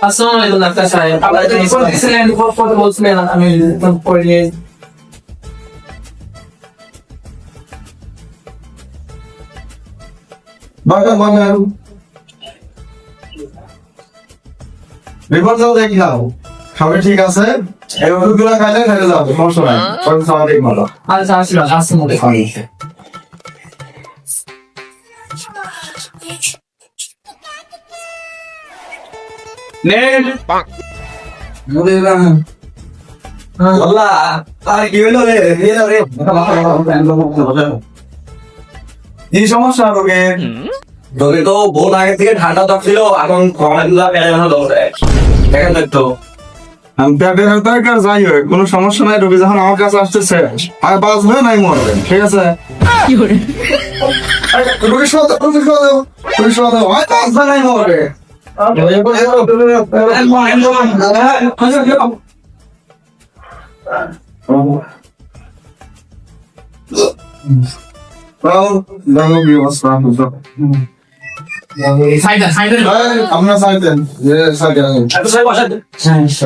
আসসালামু আলাইকুম ডাক্তার সাহেব রিপোর্ট করতে বলছিলেন আমি বাবা বলেন রিপোর্ট দাও দেখি নাও খাবার ঠিক আছে? এই ওষুধগুলো খাইলে খেলে যাও সমস্যা নাই। পরে খাওয়া ঠিক ভালো। আচ্ছা আসলে আসসালামু আলাইকুম আল্লাহ আর কি হলো রে? রে। কি সমস্যা রোগের? তোকে তো বোন আগে থেকে ঠান্ডা ত্বক ছিল এখন কমেন্টগুলো পেরে গেল দৌড়ে। দেখেন তো একটু। আমি পেটের যাই হোক কোনো সমস্যা নাই রোগী যখন আমার কাছে আসতেছে আর বাঁচবে নাই মরবে ঠিক আছে? রোগী শোয়া দাও রোগী শোয়া দাও রোগী শোয়া হয় বাঁচবে নাই মরবে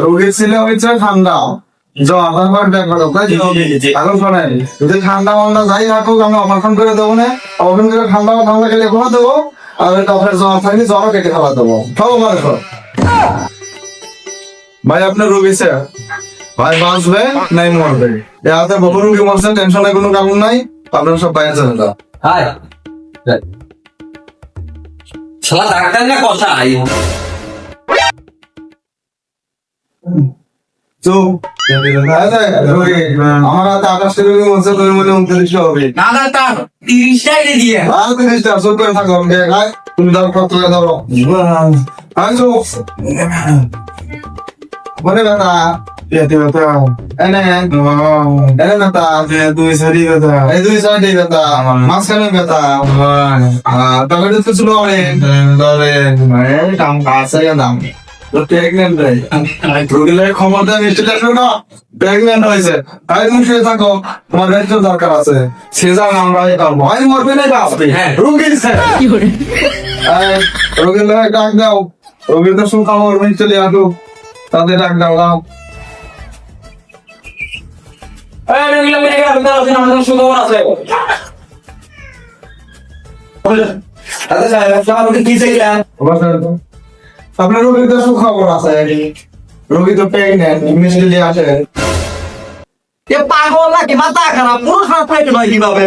রোগীর ছিল হচ্ছে ঠান্ডা? এখন ঠান্ডা মান্ডা যাই থাকুক, আমি অপারেশন করে দেবো না অপারেশন করে ঠান্ডা ঠান্ডা খেলে ঘুমা দেবো আর তারপরে জ্বর থাকলে জ্বরও কেটে খাওয়া দেবো। সব আমার ঘর। ভাই আপনার রোগী স্যার? ভাই, বাঁচবে নাই মরবে? এ হাতে বহু রোগী মরছে টেনশনের কোনো কারণ নাই। আপনারা সব বাইরে চলে যান। হাই। ডাক্তার না কথা তো আমার হাতে রোগী মরছে তুমি মনে উনত্রিশটা হবে। না ডাক্তার তিরিশটাই দিয়ে আর তুমি স্টার করে থাকো তুমি দাও কত করে দাও। আমি মনে এনে এনে ব্যথা। দুই সাইডে ব্যথা। এই দুই সাইডে ব্যথা। মাঝখানে ব্যথা। তবে তো ছিল অনেক। ধরে কাম কাছে দাম প্রেগনেন্ট রে রোগীদের ক্ষমতা নিশ্চিত না। প্রেগনেন্ট হয়েছে। তাই তুমি শুয়ে থাকো। তোমার রেস্ট দরকার আছে। সেজার আমরা এই করব আমি মরবে না বাঁচবে হ্যাঁ। ডাক দাও। খবর চলে আসো তাদের ডাক দাও দাও আছে। আচ্ছা কি চাইলেন? আপনার রোগীর তো সুখবর আছে রোগী তো প্রেগনেন্ট মিষ্টি আসে। এ পাগল নাকি? মাথা খারাপ, পুরো খারাপ পাইতে নয় কীভাবে?